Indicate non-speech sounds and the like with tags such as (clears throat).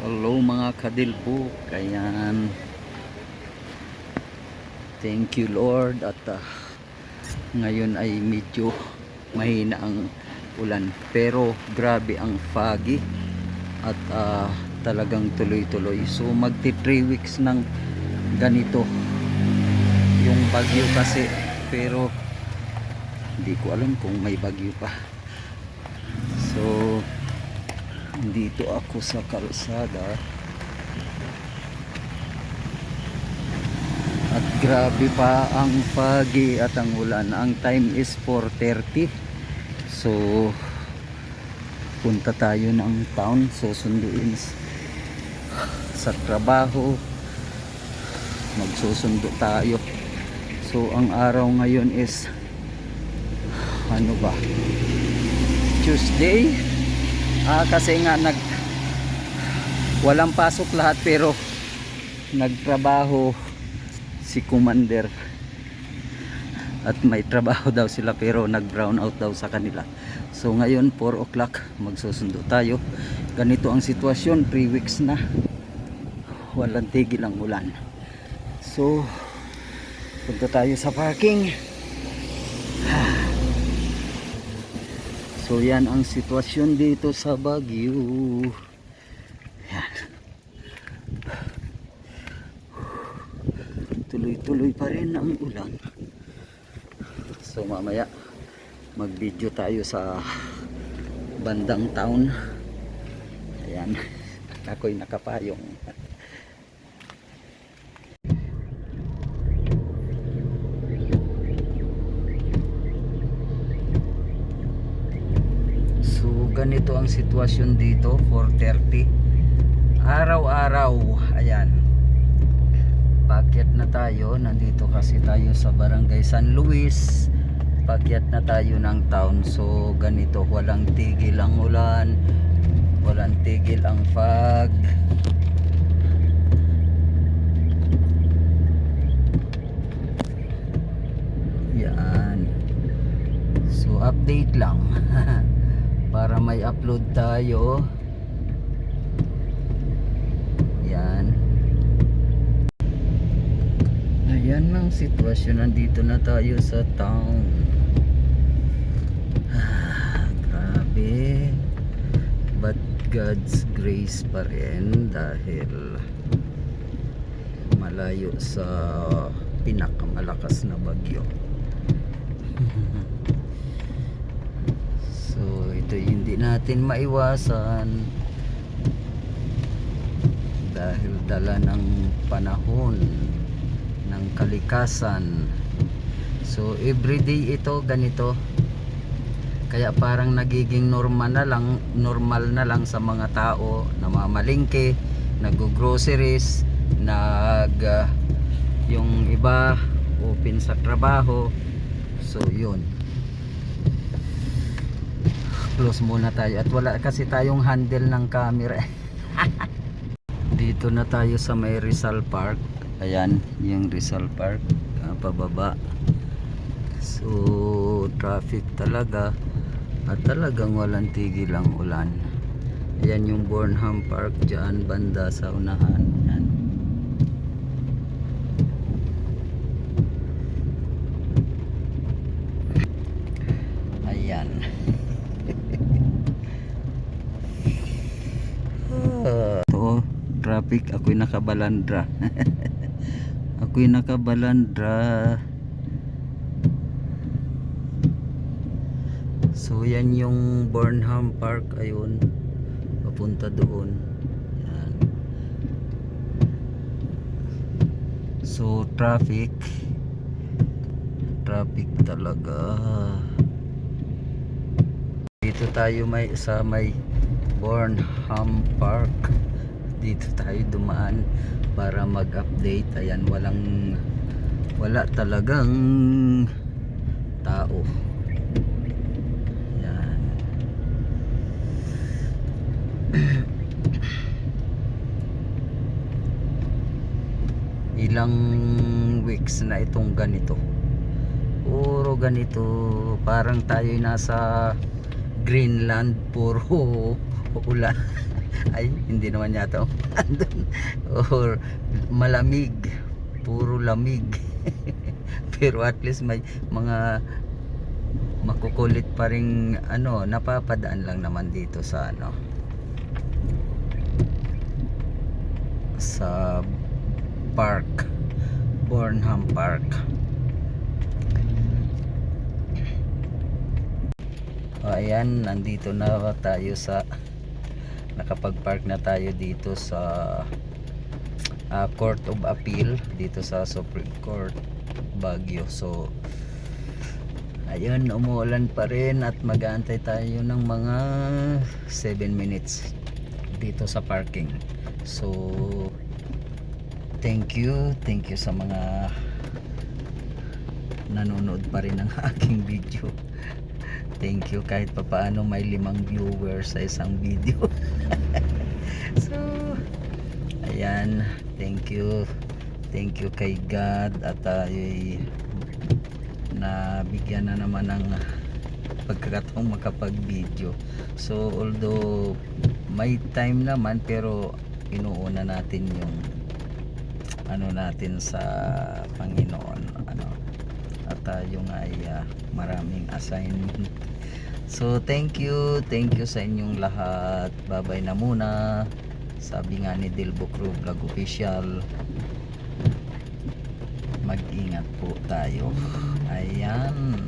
Hello mga kadilbo. Ayan. Thank you Lord at ah, ngayon ay medyo mahina ang ulan pero grabe ang foggy at ah, talagang tuloy-tuloy. So magti 3 weeks ng ganito yung bagyo kasi pero hindi ko alam kung may bagyo pa. So dito ako sa kalsada. At grabe pa ang pagi at ang ulan. Ang time is 4.30 so punta tayo ng town. Susunduin sa trabaho. Magsusundo tayo. So ang araw ngayon is ano ba? Tuesday Ah, kasi nga nag walang pasok lahat pero nagtrabaho si commander. At may trabaho daw sila pero nag brown out daw sa kanila. So ngayon 4 o'clock magsusundo tayo. Ganito ang sitwasyon 3 weeks na. Walang tigil ang ulan. So punta tayo sa parking So yan ang sitwasyon dito sa Baguio. Yan. Tuloy-tuloy pa rin ang ulan. So mamaya mag-video tayo sa bandang town. Ayan. Ako'y nakapayong. So ganito ang sitwasyon dito 4.30 Araw-araw Ayan. Pakyat na tayo Nandito kasi tayo sa barangay San Luis. Pakyat na tayo ng town. So ganito Walang tigil ang ulan Walang tigil ang fog. Yan. So update lang (laughs) para may upload tayo. Yan. Ayan ang sitwasyon. Nandito na tayo sa town. Ah, (sighs) grabe. But God's grace pa rin dahil malayo sa pinakamalakas na bagyo (laughs) So ito hindi natin maiwasan dahil dala ng panahon ng kalikasan. So everyday ito ganito. Kaya parang nagiging normal na lang, normal na lang sa mga tao na mamalingke, nag-groceries, nag ah, yung iba open sa trabaho. So yun close muna tayo at wala kasi tayong handle ng camera. (laughs) Dito na tayo sa may Rizal Park. Ayan yung Rizal Park ah, pababa. So traffic talaga at talagang walang tigil ang ulan. Ayan yung Bornham Park dyan banda sa unahan. Yan ayan Ito, traffic. Ako'y nakabalandra. (laughs) Ako'y nakabalandra. So, yan yung Burnham Park. Ayun. Papunta doon. Yan. So, traffic. Traffic talaga. Dito tayo may sa may Bornham Park. Dito tayo dumaan para mag-update. Ayan, walang wala talagang tao. Yan. (clears throat) Ilang weeks na itong ganito. Puro ganito. Parang tayo nasa Greenland (laughs) puro ulan. (laughs) Ay hindi naman yata. Andun (laughs) or malamig. Puro lamig. (laughs) Pero at least may mga makukulit pa rin ano napapadaan lang naman dito sa ano sa park. Bornham Park. O ayan nandito na tayo sa nakapag-park na tayo dito sa ah, Court of Appeal dito sa Supreme Court Baguio. So ayun umuulan pa rin at mag-aantay tayo ng mga 7 minutes dito sa parking. So thank you thank you sa mga nanonood pa rin ng (laughs) aking video thank you. Kahit pa paano may limang viewers sa isang video. (laughs) So ayan. Thank you. Thank you kay God at tayo'y na bigyan na naman ng pagkakataong makapag video so although may time naman pero inuuna natin yung ano natin sa Panginoon ano. At tayo nga ay ah, maraming assignment so thank you. Thank you sa inyong lahat. Babay na muna. Sabi nga ni Dilbo Crew Vlog Official mag-ingat po tayo. Ayan.